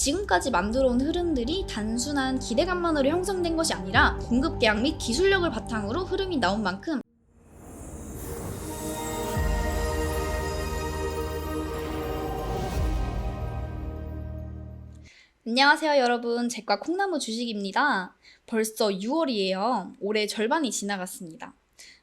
지금까지 만들어온 흐름들이 단순한 기대감만으로 형성된 것이 아니라 공급 계약 및 기술력을 바탕으로 흐름이 나온 만큼 안녕하세요 여러분. 제과 콩나무 주식입니다. 벌써 6월이에요. 올해 절반이 지나갔습니다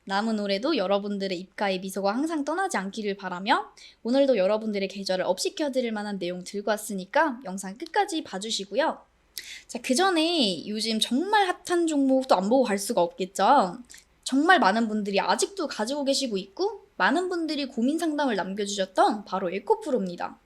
남은 올해도 여러분들의 입가에 미소가 항상 떠나지 않기를 바라며 오늘도 여러분들의 계절을 업시켜드릴 만한 내용 들고 왔으니까 영상 끝까지 봐주시고요 자, 그 전에 요즘 정말 핫한 종목도 안 보고 갈 수가 없겠죠. 정말 많은 분들이 아직도 가지고 계시고 있고, 많은 분들이 고민 상담을 남겨주셨던 바로 에코프로입니다.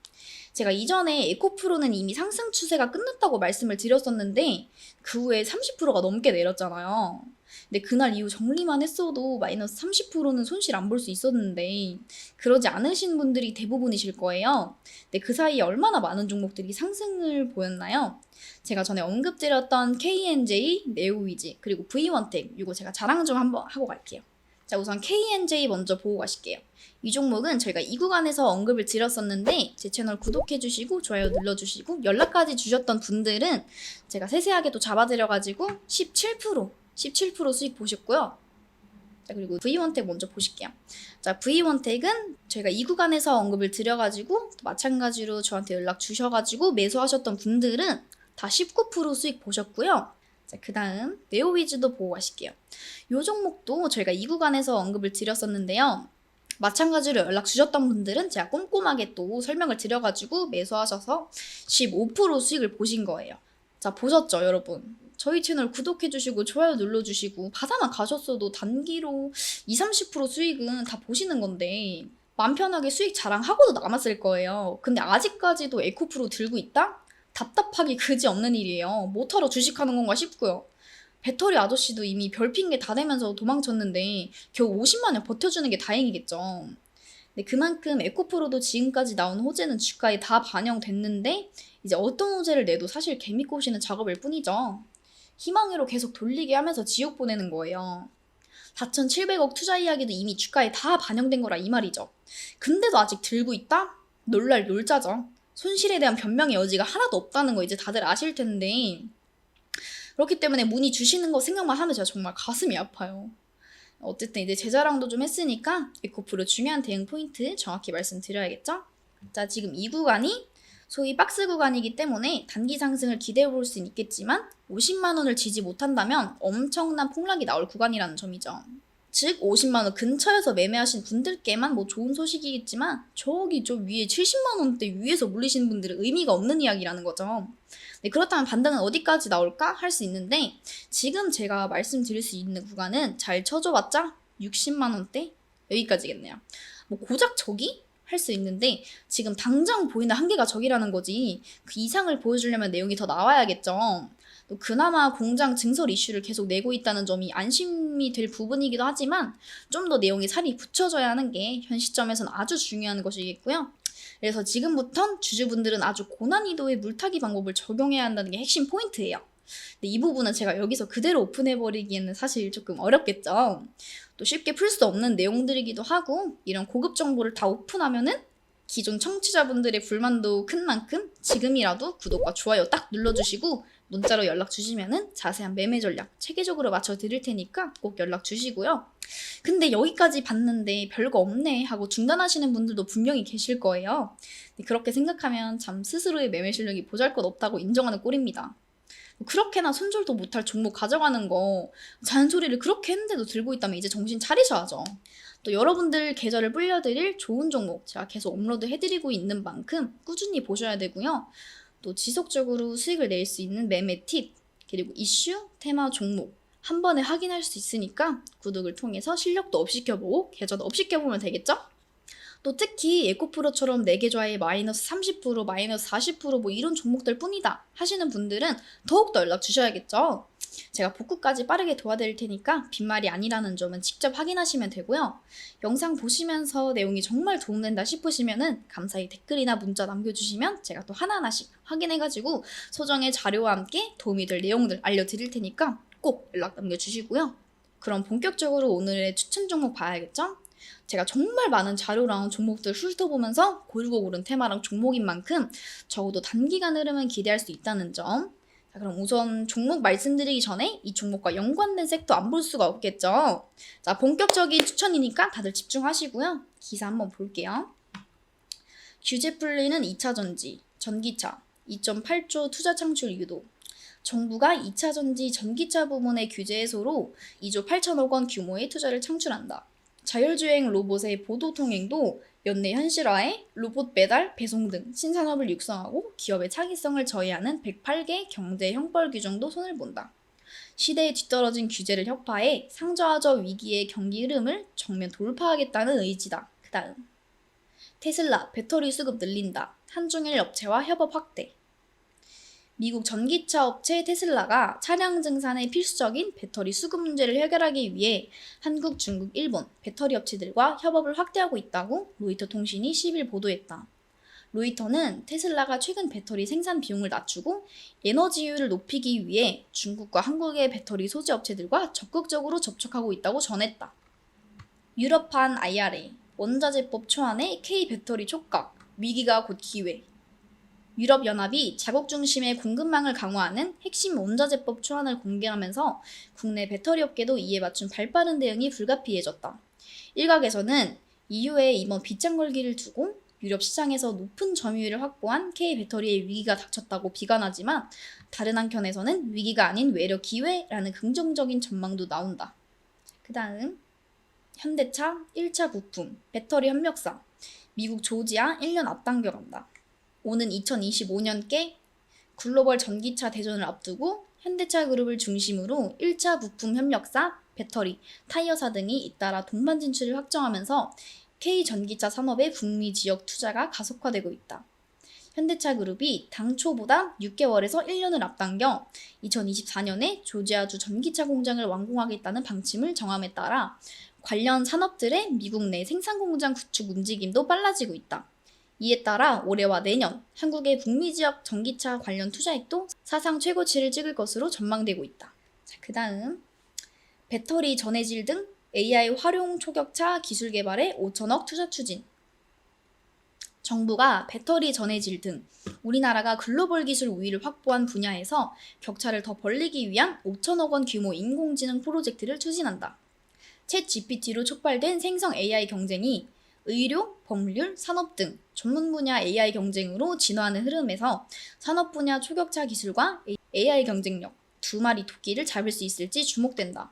제가 이전에 에코프로는 이미 상승 추세가 끝났다고 말씀을 드렸었는데, 그 후에 30%가 넘게 내렸잖아요. 근데 그날 이후 정리만 했어도 마이너스 30%는 손실 안 볼 수 있었는데, 그러지 않으신 분들이 대부분이실 거예요. 근데 그 사이에 얼마나 많은 종목들이 상승을 보였나요? 제가 전에 언급드렸던 KNJ, 네오위즈, 그리고 V1텍 이거 제가 자랑 좀 한번 하고 갈게요. 자 우선 KNJ 먼저 보고 가실게요. 이 종목은 저희가 이 구간에서 언급을 드렸었는데 제 채널 구독해주시고 좋아요 눌러주시고 연락까지 주셨던 분들은 제가 세세하게 또 잡아드려가지고 17% 17% 수익 보셨고요. 자 그리고 V1텍 먼저 보실게요. 자 V1텍은 저희가 이 구간에서 언급을 드려가지고 또 마찬가지로 저한테 연락 주셔가지고 매수하셨던 분들은 다 19% 수익 보셨고요. 자, 그 다음 네오위즈도 보고 가실게요. 이 종목도 저희가 이 구간에서 언급을 드렸었는데요. 마찬가지로 연락 주셨던 분들은 제가 꼼꼼하게 또 설명을 드려가지고 매수하셔서 15% 수익을 보신 거예요. 자, 보셨죠, 여러분? 저희 채널 구독해주시고 좋아요 눌러주시고 바다만 가셨어도 단기로 20, 30% 수익은 다 보시는 건데 맘 편하게 수익 자랑하고도 남았을 거예요. 근데 아직까지도 에코프로 들고 있다? 답답하기 그지 없는 일이에요. 뭐하러 주식하는 건가 싶고요. 배터리 아저씨도 이미 별 핑계 다 대면서 도망쳤는데 겨우 50만 원 버텨주는 게 다행이겠죠. 근데 그만큼 에코프로도 지금까지 나온 호재는 주가에 다 반영됐는데 이제 어떤 호재를 내도 사실 개미 꼬시는 작업일 뿐이죠. 희망으로 계속 돌리게 하면서 지옥 보내는 거예요. 4,700억 투자 이야기도 이미 주가에 다 반영된 거라 이 말이죠. 근데도 아직 들고 있다? 놀랄 놀자죠. 손실에 대한 변명의 여지가 하나도 없다는 거 이제 다들 아실 텐데 그렇기 때문에 문의 주시는 거 생각만 하면 제가 정말 가슴이 아파요. 어쨌든 이제 제자랑도 좀 했으니까 에코프로 중요한 대응 포인트 정확히 말씀드려야겠죠? 자 지금 이 구간이 소위 박스 구간이기 때문에 단기 상승을 기대해 볼 수는 있겠지만 50만 원을 지지 못한다면 엄청난 폭락이 나올 구간이라는 점이죠. 즉 50만 원 근처에서 매매하신 분들께만 뭐 좋은 소식이겠지만 저기 저 위에 70만 원대 위에서 물리시는 분들은 의미가 없는 이야기라는 거죠. 네, 그렇다면 반등은 어디까지 나올까 할 수 있는데 지금 제가 말씀드릴 수 있는 구간은 잘 쳐줘봤자 60만 원대 여기까지겠네요. 뭐 고작 저기 할 수 있는데 지금 당장 보이는 한계가 저기라는 거지 그 이상을 보여주려면 내용이 더 나와야겠죠. 또 그나마 공장 증설 이슈를 계속 내고 있다는 점이 안심이 될 부분이기도 하지만 좀 더 내용이 살이 붙여져야 하는 게 현 시점에서는 아주 중요한 것이겠고요. 그래서 지금부턴 주주분들은 아주 고난이도의 물타기 방법을 적용해야 한다는 게 핵심 포인트예요. 근데 이 부분은 제가 여기서 그대로 오픈해버리기에는 사실 조금 어렵겠죠. 또 쉽게 풀 수 없는 내용들이기도 하고 이런 고급 정보를 다 오픈하면은 기존 청취자분들의 불만도 큰 만큼 지금이라도 구독과 좋아요 딱 눌러주시고 문자로 연락 주시면은 자세한 매매 전략 체계적으로 맞춰 드릴 테니까 꼭 연락 주시고요. 근데 여기까지 봤는데 별거 없네 하고 중단하시는 분들도 분명히 계실 거예요. 그렇게 생각하면 참 스스로의 매매 실력이 보잘것 없다고 인정하는 꼴입니다. 그렇게나 손절도 못할 종목 가져가는 거 잔소리를 그렇게 했는데도 들고 있다면 이제 정신 차리셔야죠. 또 여러분들 계절을 불려드릴 좋은 종목 제가 계속 업로드 해드리고 있는 만큼 꾸준히 보셔야 되고요. 또 지속적으로 수익을 낼 수 있는 매매 팁 그리고 이슈, 테마, 종목 한 번에 확인할 수 있으니까 구독을 통해서 실력도 업시켜보고 계좌도 업시켜보면 되겠죠? 또 특히 에코프로처럼 4개 좌에 마이너스 30% 마이너스 40%뭐 이런 종목들 뿐이다 하시는 분들은 더욱더 연락 주셔야겠죠? 제가 복구까지 빠르게 도와드릴 테니까 빈말이 아니라는 점은 직접 확인하시면 되고요. 영상 보시면서 내용이 정말 도움된다 싶으시면은 감사히 댓글이나 문자 남겨주시면 제가 또 하나하나씩 확인해가지고 소정의 자료와 함께 도움이 될 내용들 알려드릴 테니까 꼭 연락 남겨주시고요. 그럼 본격적으로 오늘의 추천 종목 봐야겠죠? 제가 정말 많은 자료랑 종목들 훑어보면서 고르고 고른 테마랑 종목인 만큼 적어도 단기간 흐름은 기대할 수 있다는 점. 자, 그럼 우선 종목 말씀드리기 전에 이 종목과 연관된 섹터 안 볼 수가 없겠죠. 자, 본격적인 추천이니까 다들 집중하시고요. 기사 한번 볼게요. 규제 풀리는 2차 전지, 전기차, 2.8조 투자 창출 유도. 정부가 2차 전지 전기차 부문의 규제 해소로 2조 8천억 원 규모의 투자를 창출한다. 자율주행 로봇의 보도 통행도 연내 현실화에 로봇 배달, 배송 등 신산업을 육성하고 기업의 차기성을 저해하는 108개 경제 형벌 규정도 손을 본다. 시대에 뒤떨어진 규제를 혁파해 상저하저 위기의 경기 흐름을 정면 돌파하겠다는 의지다. 그 다음. 테슬라 배터리 수급 늘린다. 한중일 업체와 협업 확대. 미국 전기차 업체 테슬라가 차량 증산에 필수적인 배터리 수급 문제를 해결하기 위해 한국, 중국, 일본 배터리 업체들과 협업을 확대하고 있다고 로이터 통신이 10일 보도했다. 로이터는 테슬라가 최근 배터리 생산 비용을 낮추고 에너지율을 높이기 위해 중국과 한국의 배터리 소재 업체들과 적극적으로 접촉하고 있다고 전했다. 유럽판 IRA 원자재법 초안의 K 배터리 촉각 위기가 곧 기회 유럽연합이 자국 중심의 공급망을 강화하는 핵심 원자재법 초안을 공개하면서 국내 배터리 업계도 이에 맞춘 발빠른 대응이 불가피해졌다. 일각에서는 EU의 이번 빗장 걸기를 두고 유럽 시장에서 높은 점유율을 확보한 K 배터리의 위기가 닥쳤다고 비관하지만 다른 한편에서는 위기가 아닌 외려 기회라는 긍정적인 전망도 나온다. 그 다음 현대차 1차 부품 배터리 협력사 미국 조지아 1년 앞당겨간다. 오는 2025년께 글로벌 전기차 대전을 앞두고 현대차 그룹을 중심으로 1차 부품 협력사, 배터리, 타이어사 등이 잇따라 동반 진출을 확정하면서 K 전기차 산업의 북미 지역 투자가 가속화되고 있다. 현대차 그룹이 당초보다 6개월에서 1년을 앞당겨 2024년에 조지아주 전기차 공장을 완공하겠다는 방침을 정함에 따라 관련 산업들의 미국 내 생산 공장 구축 움직임도 빨라지고 있다. 이에 따라 올해와 내년 한국의 북미 지역 전기차 관련 투자액도 사상 최고치를 찍을 것으로 전망되고 있다. 자, 그다음 배터리 전해질 등 AI 활용 초격차 기술 개발에 5천억 투자 추진. 정부가 배터리 전해질 등 우리나라가 글로벌 기술 우위를 확보한 분야에서 격차를 더 벌리기 위한 5천억 원 규모 인공지능 프로젝트를 추진한다. 챗 GPT로 촉발된 생성 AI 경쟁이 의료, 법률, 산업 등 전문 분야 AI 경쟁으로 진화하는 흐름에서 산업 분야 초격차 기술과 AI 경쟁력 두 마리 토끼를 잡을 수 있을지 주목된다.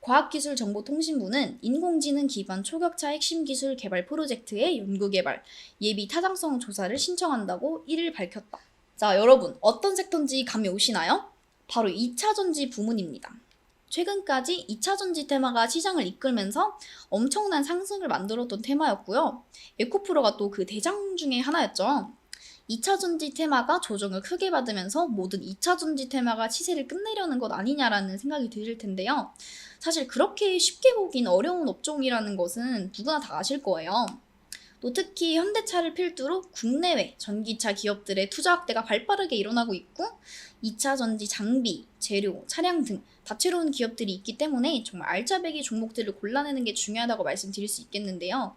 과학기술정보통신부는 인공지능 기반 초격차 핵심 기술 개발 프로젝트의 연구개발, 예비 타당성 조사를 신청한다고 1일 밝혔다. 자, 여러분, 어떤 섹터인지 감이 오시나요? 바로 2차 전지 부문입니다. 최근까지 2차 전지 테마가 시장을 이끌면서 엄청난 상승을 만들었던 테마였고요. 에코프로가 또 그 대장 중에 하나였죠. 2차 전지 테마가 조정을 크게 받으면서 모든 2차 전지 테마가 시세를 끝내려는 것 아니냐라는 생각이 드실 텐데요. 사실 그렇게 쉽게 보긴 어려운 업종이라는 것은 누구나 다 아실 거예요. 또 특히 현대차를 필두로 국내외 전기차 기업들의 투자 확대가 발빠르게 일어나고 있고 2차 전지 장비, 재료, 차량 등 다채로운 기업들이 있기 때문에 정말 알짜배기 종목들을 골라내는 게 중요하다고 말씀드릴 수 있겠는데요.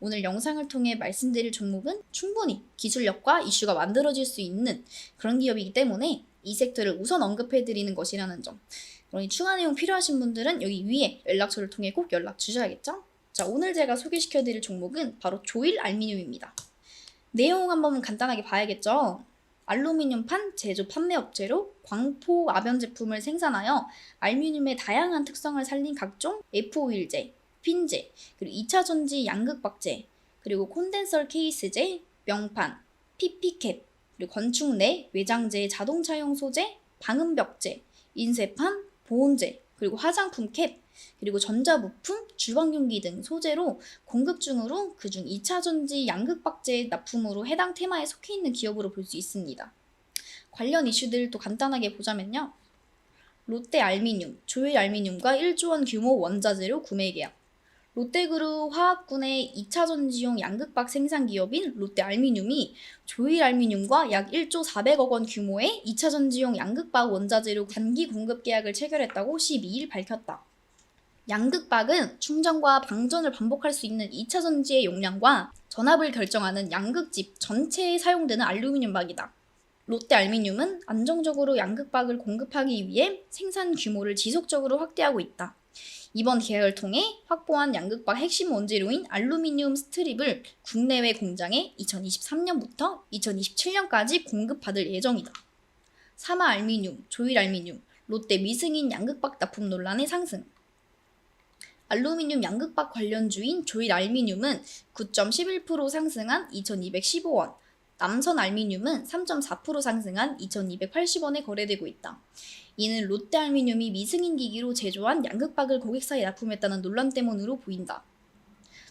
오늘 영상을 통해 말씀드릴 종목은 충분히 기술력과 이슈가 만들어질 수 있는 그런 기업이기 때문에 이 섹터를 우선 언급해드리는 것이라는 점. 그러니 추가 내용 필요하신 분들은 여기 위에 연락처를 통해 꼭 연락 주셔야겠죠? 자, 오늘 제가 소개시켜 드릴 종목은 바로 조일 알미늄입니다. 내용 한번 간단하게 봐야겠죠? 알루미늄판 제조 판매 업체로 광포 아변 제품을 생산하여 알루미늄의 다양한 특성을 살린 각종 F5일제, 핀제, 그리고 2차 전지 양극 박제, 그리고 콘덴서 케이스제, 명판, PP캡, 그리고 건축 내 외장재 자동차용 소재, 방음벽제, 인쇄판, 보온재, 그리고 화장품 캡, 그리고 전자부품, 주방용기 등 소재로 공급 중으로 그중 2차 전지 양극박제 납품으로 해당 테마에 속해 있는 기업으로 볼 수 있습니다. 관련 이슈들 또 간단하게 보자면요. 롯데 알미늄, 조일 알미늄과 1조 원 규모 원자재료 구매 계약. 롯데그룹 화학군의 2차 전지용 양극박 생산 기업인 롯데 알미늄이 조일 알미늄과 약 1조 400억 원 규모의 2차 전지용 양극박 원자재료 단기 공급 계약을 체결했다고 12일 밝혔다. 양극박은 충전과 방전을 반복할 수 있는 2차 전지의 용량과 전압을 결정하는 양극집 전체에 사용되는 알루미늄 박이다. 롯데 알미늄은 안정적으로 양극박을 공급하기 위해 생산 규모를 지속적으로 확대하고 있다. 이번 계약을 통해 확보한 양극박 핵심 원재료인 알루미늄 스트립을 국내외 공장에 2023년부터 2027년까지 공급받을 예정이다. 사마 알미늄, 조일 알미늄, 롯데 미승인 양극박 납품 논란의 상승. 알루미늄 양극박 관련주인 조일 알미늄은 9.11% 상승한 2,215원, 남선 알미늄은 3.4% 상승한 2,280원에 거래되고 있다. 이는 롯데 알미늄이 미승인 기기로 제조한 양극박을 고객사에 납품했다는 논란 때문으로 보인다.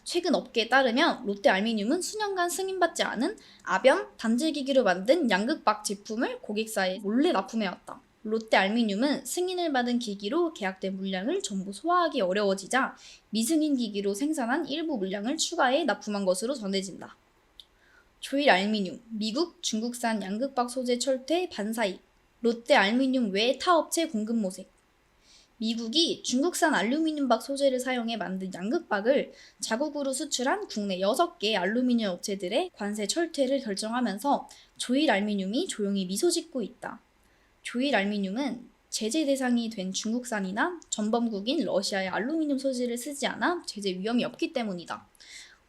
최근 업계에 따르면 롯데 알미늄은 수년간 승인받지 않은 아변 단질 기기로 만든 양극박 제품을 고객사에 몰래 납품해왔다. 롯데 알미늄은 승인을 받은 기기로 계약된 물량을 전부 소화하기 어려워지자 미승인 기기로 생산한 일부 물량을 추가해 납품한 것으로 전해진다. 조일 알미늄, 미국, 중국산 양극박 소재 철퇴 반사익, 롯데 알미늄 외 타 업체 공급 모색. 미국이 중국산 알루미늄박 소재를 사용해 만든 양극박을 자국으로 수출한 국내 6개 알루미늄 업체들의 관세 철퇴를 결정하면서 조일 알미늄이 조용히 미소 짓고 있다. 조일 알미늄은 제재 대상이 된 중국산이나 전범국인 러시아의 알루미늄 소재를 쓰지 않아 제재 위험이 없기 때문이다.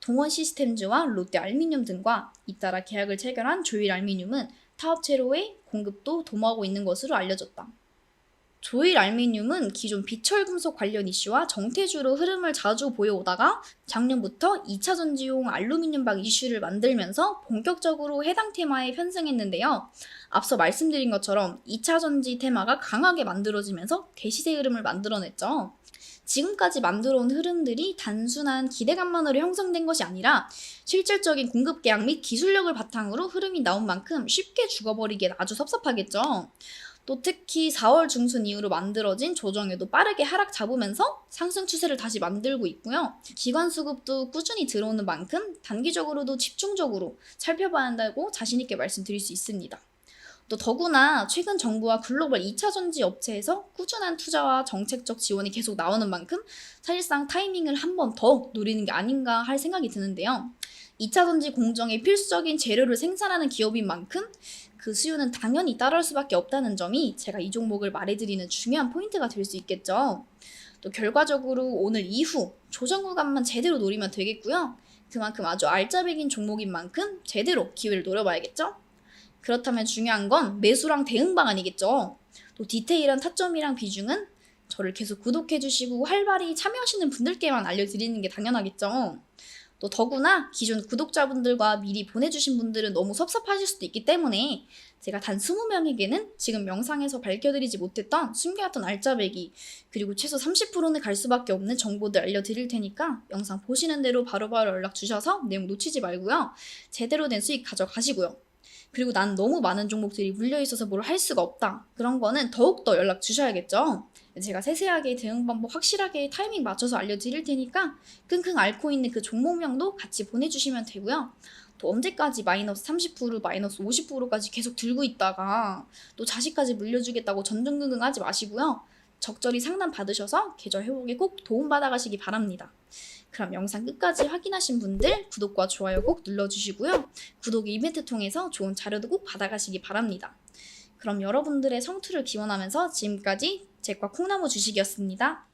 동원 시스템즈와 롯데 알미늄 등과 잇따라 계약을 체결한 조일 알미늄은 타업체로의 공급도 도모하고 있는 것으로 알려졌다. 조일 알미늄은 기존 비철금속 관련 이슈와 정태주로 흐름을 자주 보여오다가 작년부터 2차 전지용 알루미늄박 이슈를 만들면서 본격적으로 해당 테마에 편승했는데요. 앞서 말씀드린 것처럼 2차 전지 테마가 강하게 만들어지면서 대시세 흐름을 만들어냈죠. 지금까지 만들어온 흐름들이 단순한 기대감만으로 형성된 것이 아니라 실질적인 공급 계약 및 기술력을 바탕으로 흐름이 나온 만큼 쉽게 죽어버리기엔 아주 섭섭하겠죠. 또 특히 4월 중순 이후로 만들어진 조정에도 빠르게 하락 잡으면서 상승 추세를 다시 만들고 있고요. 기관 수급도 꾸준히 들어오는 만큼 단기적으로도 집중적으로 살펴봐야 한다고 자신있게 말씀드릴 수 있습니다. 또 더구나 최근 정부와 글로벌 2차 전지 업체에서 꾸준한 투자와 정책적 지원이 계속 나오는 만큼 사실상 타이밍을 한 번 더 노리는 게 아닌가 할 생각이 드는데요. 2차 전지 공정의 필수적인 재료를 생산하는 기업인 만큼 그 수요는 당연히 따라올 수밖에 없다는 점이 제가 이 종목을 말해드리는 중요한 포인트가 될 수 있겠죠. 또 결과적으로 오늘 이후 조정 구간만 제대로 노리면 되겠고요. 그만큼 아주 알짜배긴 종목인 만큼 제대로 기회를 노려봐야겠죠. 그렇다면 중요한 건 매수랑 대응 방안이겠죠. 또 디테일한 타점이랑 비중은 저를 계속 구독해주시고 활발히 참여하시는 분들께만 알려드리는 게 당연하겠죠. 또 더구나 기존 구독자분들과 미리 보내주신 분들은 너무 섭섭하실 수도 있기 때문에 제가 단 20명에게는 지금 영상에서 밝혀드리지 못했던 숨겨왔던 알짜배기 그리고 최소 30%는 갈 수밖에 없는 정보들 알려드릴 테니까 영상 보시는 대로 바로바로 연락 주셔서 내용 놓치지 말고요. 제대로 된 수익 가져가시고요. 그리고 난 너무 많은 종목들이 물려있어서 뭘 할 수가 없다. 그런 거는 더욱더 연락 주셔야겠죠. 제가 세세하게 대응 방법 확실하게 타이밍 맞춰서 알려드릴 테니까 끙끙 앓고 있는 그 종목명도 같이 보내주시면 되고요. 또 언제까지 마이너스 30% 마이너스 50%까지 계속 들고 있다가 또 자식까지 물려주겠다고 전전긍긍 하지 마시고요. 적절히 상담 받으셔서 계좌 회복에 꼭 도움 받아 가시기 바랍니다. 그럼 영상 끝까지 확인하신 분들 구독과 좋아요 꼭 눌러주시고요. 구독 이벤트 통해서 좋은 자료도 꼭 받아가시기 바랍니다. 그럼 여러분들의 성투를 기원하면서 지금까지 제과 콩나무 주식이었습니다.